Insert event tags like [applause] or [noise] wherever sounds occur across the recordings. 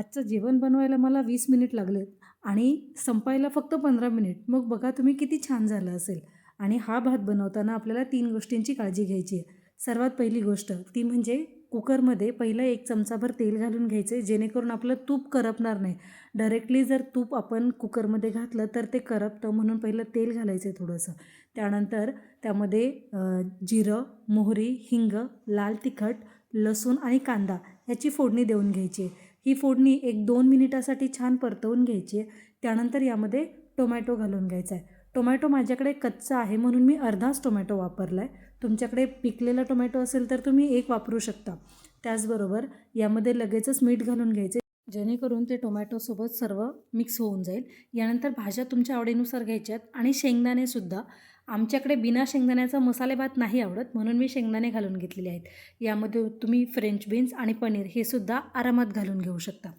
आजचं जेवण बनवायला मला वीस मिनिट लागलेत आणि संपायला फक्त पंधरा मिनिट. मग बघा तुम्ही किती छान झालं असेल. आणि हा भात बनवताना आपल्याला तीन गोष्टींची काळजी घ्यायची आहे. सर्वात पहिली गोष्ट ती म्हणजे कुकरमध्ये पहिलं एक चमचाभर तेल घालून घ्यायचे जेणेकरून आपलं तूप करपणार नाही. डायरेक्टली जर तूप आपण कुकरमध्ये घातलं तर ते करपतं म्हणून पहिलं तेल घालायचं आहे थोडंसं. त्यानंतर त्यामध्ये जिरं मोहरी हिंग लाल तिखट लसूण आणि कांदा ह्याची फोडणी देऊन घ्यायची आहे. ही फोडणी एक दोन मिनिटासाठी छान परतवून घ्यायची आहे. त्यानंतर यामध्ये टोमॅटो घालून घ्यायचा आहे. टोमॅटो माझ्याकडे कच्चा आहे म्हणून मी अर्धाच टोमॅटो वापरला आहे तुमच्याकडे पिकलेला टोमॅटो असेल तर तुम्ही एक वापरू शकता. त्याचबरोबर यामध्ये लगेचच मीठ घालून घ्यायचे. जेणेकरून ते टोमॅटोसोबत सर्व मिक्स होऊन जाईल. यानंतर भाज्या तुमच्या आवडीनुसार घ्यायच्यात आणि शेंगदाणेसुद्धा आमच्याकडे बिना शेंगदाण्याचा मसाले भात नाही आवडत म्हणून मी शेंगदाणे घालून घेतलेले आहेत. यामध्ये तुम्ही फ्रेंच बीन्स आणि पनीर हे सुद्धा आरामात घालून घेऊ शकता.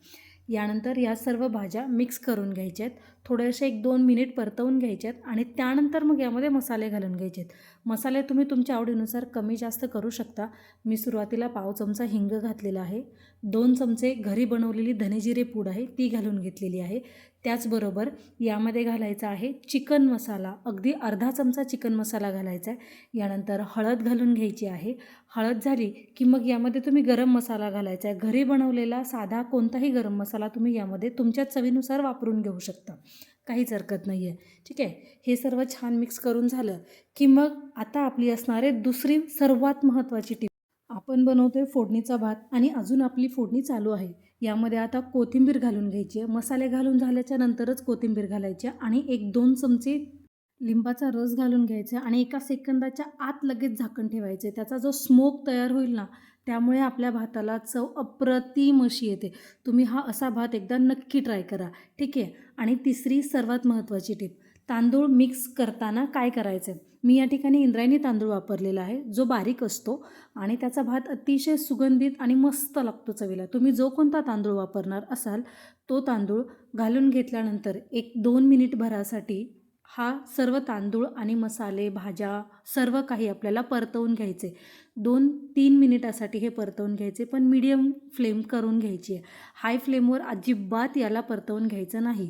यानंतर या सर्व भाज्या मिक्स करून घ्यायच्या आहेत थोडेसे एक दोन मिनिट परतवून घ्यायचे आहेत आणि त्यानंतर मग यामध्ये मसाले घालून घ्यायचे आहेत मसाले तुम्ही तुमच्या आवडीनुसार कमी जास्त करू शकता. मी सुरुवातीला पाव चमचा हिंग घातलेला आहे. दोन चमचे घरी बनवलेली धनेजिरे पूड आहे ती घालून घेतलेली आहे. त्याचबरोबर यामध्ये घालायचा आहे चिकन मसाला. अगदी अर्धा चमचा चिकन मसाला घालायचा आहे. यानंतर हळद घालून घ्यायची आहे. हळद झाली की मग यामध्ये तुम्ही गरम मसाला घालायचा आहे. घरी बनवलेला साधा कोणताही गरम मसाला तुम्ही यामध्ये तुमच्या चवीनुसार वापरून घेऊ शकता. काहीच हरकत नाही आहे. ठीक आहे? हे सर्व छान मिक्स करून झालं की मग आता आपली असणारे दुसरी सर्वात महत्त्वाची टीप आपण बनवतोय फोडणीचा भात आणि अजून आपली फोडणी चालू आहे. यामध्ये आता कोथिंबीर घालून घ्यायची आहे. मसाले घालून झाल्याच्या नंतरच कोथिंबीर घालायची आणि एक दोन चमचे लिंबाचा रस घालून घ्यायचा आणि एका सेकंदाच्या आत लगेच झाकण ठेवायचे. त्याचा जो स्मोक तयार होईल ना त्यामुळे आपल्या भाताला चव अप्रतिम अशी येते. तुम्ही हा असा भात एकदा नक्की ट्राय करा. ठीक आहे? आणि तिसरी सर्वात महत्त्वाची टिप तांदूळ मिक्स करताना काय करायचं? आहे मी या ठिकाणी इंद्रायणी तांदूळ वापरलेला आहे. जो बारीक असतो आणि त्याचा भात अतिशय सुगंधित आणि मस्त लागतो चवीला. तुम्ही जो कोणता तांदूळ वापरणार असाल तो तांदूळ घालून घेतल्यानंतर एक दोन मिनिट भरासाठी हा सर्व तांदूळ आणि मसाले भाज्या सर्व काही आपल्याला परतवून घ्यायचे. दोन तीन मिनिटासाठी हे परतवून घ्यायचे पण मीडियम फ्लेम करून घ्यायची आहे. हाय फ्लेमवर अजिबात याला परतवून घ्यायचं नाही.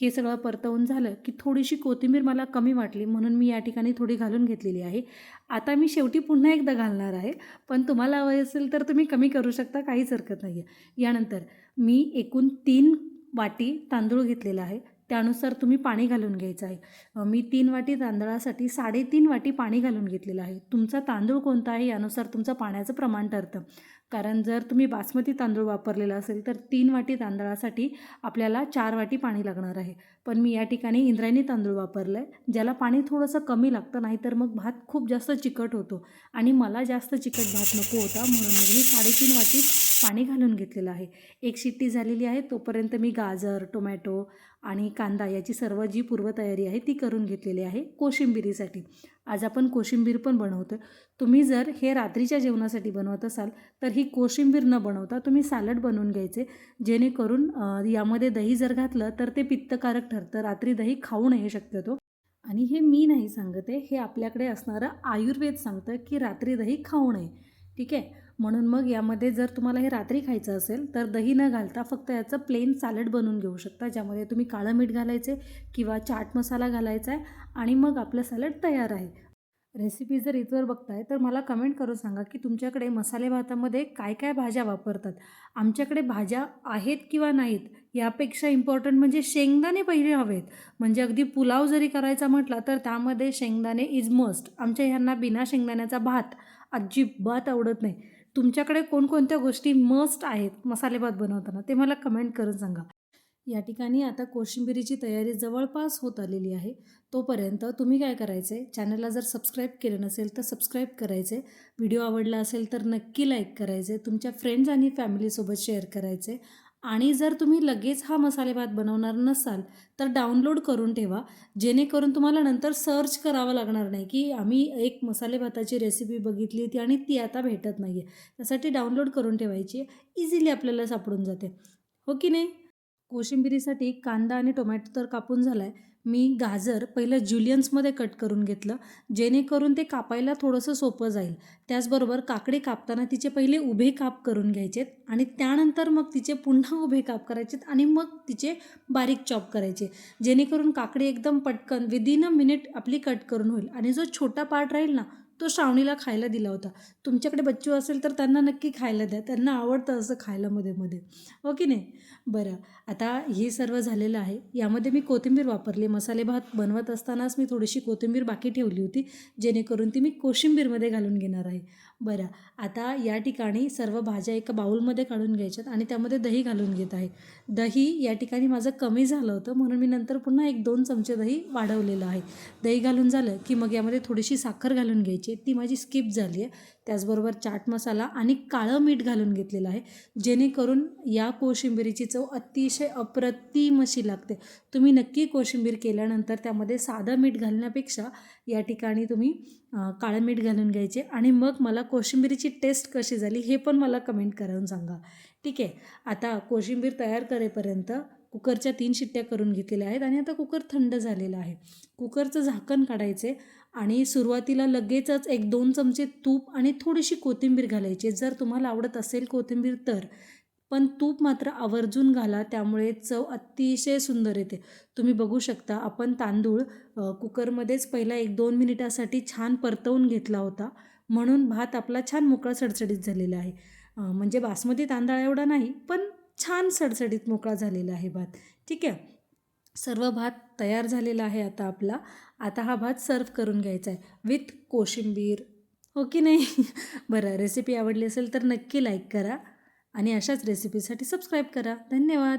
हे सगळं परतवून झालं की थोडीशी कोथिंबीर मला कमी वाटली म्हणून मी या ठिकाणी थोडी घालून घेतलेली आहे. आता मी शेवटी पुन्हा एकदा घालणार आहे पण तुम्हाला हवं असेल तर तुम्ही कमी करू शकता काहीच हरकत नाही आहे यानंतर मी एकूण तीन वाटी तांदूळ घेतलेला आहे. त्यानुसार तुम्ही पाणी घालून घ्यायचं आहे. मी तीन वाटी तांदळासाठी साडेतीन वाटी पाणी घालून घेतलेलं आहे. तुमचा तांदूळ कोणता आहे यानुसार तुमचं पाण्याचं प्रमाण ठरतं. कारण जर तुम्ही बासमती तांदूळ वापरलेला असेल तर तीन वाटी तांदळासाठी आपल्याला चार वाटी पाणी लागणार आहे. पण मी या ठिकाणी इंद्रायणी तांदूळ वापरलं आहे ज्याला पाणी थोडंसं कमी लागतं नाहीतर मग भात खूप जास्त चिकट होतो. आणि मला जास्त चिकट भात नको होता म्हणून मग मी साडेतीन वाटी पाणी घालून घेतलेलं आहे. एक शिट्टी झालेली आहे तोपर्यंत मी गाजर टोमॅटो आणि कांदा याची सर्व जी पूर्वतयारी आहे ती करून घेतलेली आहे कोशिंबिरीसाठी. आज आपण कोशिंबीर पण बनवतो तुम्ही जर हे रात्रीच्या जेवणासाठी बनवत असाल तर ही कोशिंबीर न बनवता तुम्ही सॅलड बनवून घ्यायचे जेणेकरून यामध्ये दही जर घातलं तर ते पित्तकारक ठरतं. रात्री दही खाऊ नये शक्यतो. आणि हे मी नाही सांगत आहे हे आपल्याकडे असणारं आयुर्वेद सांगतं की रात्री दही खाऊ नये. ठीक आहे? म्हणून मग यामध्ये जर तुम्हाला हे रात्री खायचं असेल तर दही न घालता फक्त याचं प्लेन सॅलड बनवून घेऊ शकता ज्यामध्ये तुम्ही काळं मीठ घालायचे किंवा चाट मसाला घालायचा आहे आणि मग आपलं सॅलड तयार आहे. रेसिपी जर इथवर बघताय तर मला कमेंट करून सांगा की तुमच्याकडे मसाले भातामध्ये काय काय भाज्या वापरतात? आमच्याकडे भाज्या आहेत किंवा नाहीत यापेक्षा इम्पॉर्टंट म्हणजे शेंगदाणे पहिले हवेत. म्हणजे अगदी पुलाव जरी करायचा म्हटला तर त्यामध्ये शेंगदाणे इज मस्ट आमच्या ह्यांना बिना शेंगदाण्याचा भात अजिबात आवडत नाही. तुमच्याकडे कोणकोणत्या गोष्टी मस्ट आहेत मसाले भात बनवताना ते मला कमेंट करून सांगा. या ठिकाणी आता कोशिंबिरीची तयारी जवळपास होत आलेली आहे. तोपर्यंत तुम्ही काय करायचे? चॅनलला जर सबस्क्राईब केलं नसेल तर सबस्क्राईब करायचे. व्हिडिओ आवडला असेल तर नक्की लाईक करायचे. तुमच्या फ्रेंड्स आणि फॅमिलीसोबत शेअर करायचे. आणि जर तुम्ही लगेच हा मसाले भात बनवणार नसाल तर डाउनलोड करून ठेवा. जेणेकरून तुम्हाला नंतर सर्च करावं लागणार नाही की आम्ही एक मसाले भाताची रेसिपी बघितली होती आणि ती आता भेटत नाही आहे त्यासाठी डाउनलोड करून ठेवायची. इझिली आपल्याला सापडून जाते. हो की नाही? कोशिंबिरीसाठी कांदा आणि टोमॅटो तर कापून झाला आहे मी गाजर पहिलं ज्युलियन्समध्ये कट करून घेतलं जेणेकरून ते कापायला थोडंसं सोपं जाईल. त्याचबरोबर काकडी कापताना तिचे पहिले उभे काप करून घ्यायचेत आणि त्यानंतर मग तिचे पुन्हा उभे काप करायचेत आणि मग तिचे बारीक चॉप करायचे. जेणेकरून काकडी एकदम पटकन विदिन अ मिनिट आपली कट करून होईल. आणि जो छोटा पार्ट राहील ना तो श्रावणीला खायला दिला होता. तुमच्याकडे बच्चू असेल तर त्यांना नक्की खायला द्या. त्यांना आवडतं असं खायला मध्ये मध्ये. हो की नाही? बरं. आता हे सर्व झालेलं आहे. यामध्ये मी कोथिंबीर वापरली. मसाले भात बनवत असतानाच मी थोडीशी कोथिंबीर बाकी ठेवली होती. जेणेकरून ती मी कोशिंबीरमध्ये घालून घेणार आहे. बरं. आता या ठिकाणी सर्व भाज्या एका बाऊलमध्ये काढून घ्यायच्यात आणि त्यामध्ये दही घालून घेत आहे. दही या ठिकाणी माझं कमी झालं होतं. म्हणून मी नंतर पुन्हा एक दोन चमचे दही वाढवलेलं आहे. दही घालून झालं की मग यामध्ये थोडीशी साखर घालून घ्यायची. ती माझी स्किप झाली आहे. त्याचबरोबर चाट मसाला आणि काळं मीठ घालून घेतलेलं आहे. जेणेकरून या कोशिंबिरीची चव अतिशय अप्रतिम अशी लागते. तुम्ही नक्की कोशिंबीर केल्यानंतर त्यामध्ये साधं मीठ घालण्यापेक्षा या ठिकाणी तुम्ही काळं मीठ घालून घ्यायचे. आणि मग मला कोशिंबिरीची टेस्ट कशी झाली हे पण मला कमेंट करून सांगा. ठीक आहे. आता कोशिंबीर तयार करेपर्यंत कुकरच्या तीन शिट्ट्या करून घेतलेल्या आहेत आणि आता कुकर थंड झालेला आहे. कुकरचं झाकण काढायचे आणि सुरुवातीला लगेचच एक दोन चमचे तूप आणि थोडीशी कोथिंबीर घालायची. जर तुम्हाला आवडत असेल कोथिंबीर तर. पण तूप मात्र आवर्जून घाला त्यामुळे चव अतिशय सुंदर येते. तुम्ही बघू शकता आपण तांदूळ कुकरमध्येच पहिला एक दोन मिनिटासाठी छान परतवून घेतला होता. म्हणून भात आपला छान मोकळा सडसडीत झालेला आहे. म्हणजे बासमती तांदळा एवढा नाही पण छान सडसडीत मोकळा झालेला आहे भात. ठीक आहे? सर्व भात तयार झालेला आहे आता आपला. आता हा भात सर्व करून घ्यायचा आहे. विथ कोशिंबीर. हो की नाही? [laughs] बरं रेसिपी आवडली असेल तर नक्की लाईक करा आणि अशाच रेसिपीसाठी सबस्क्राईब करा. धन्यवाद!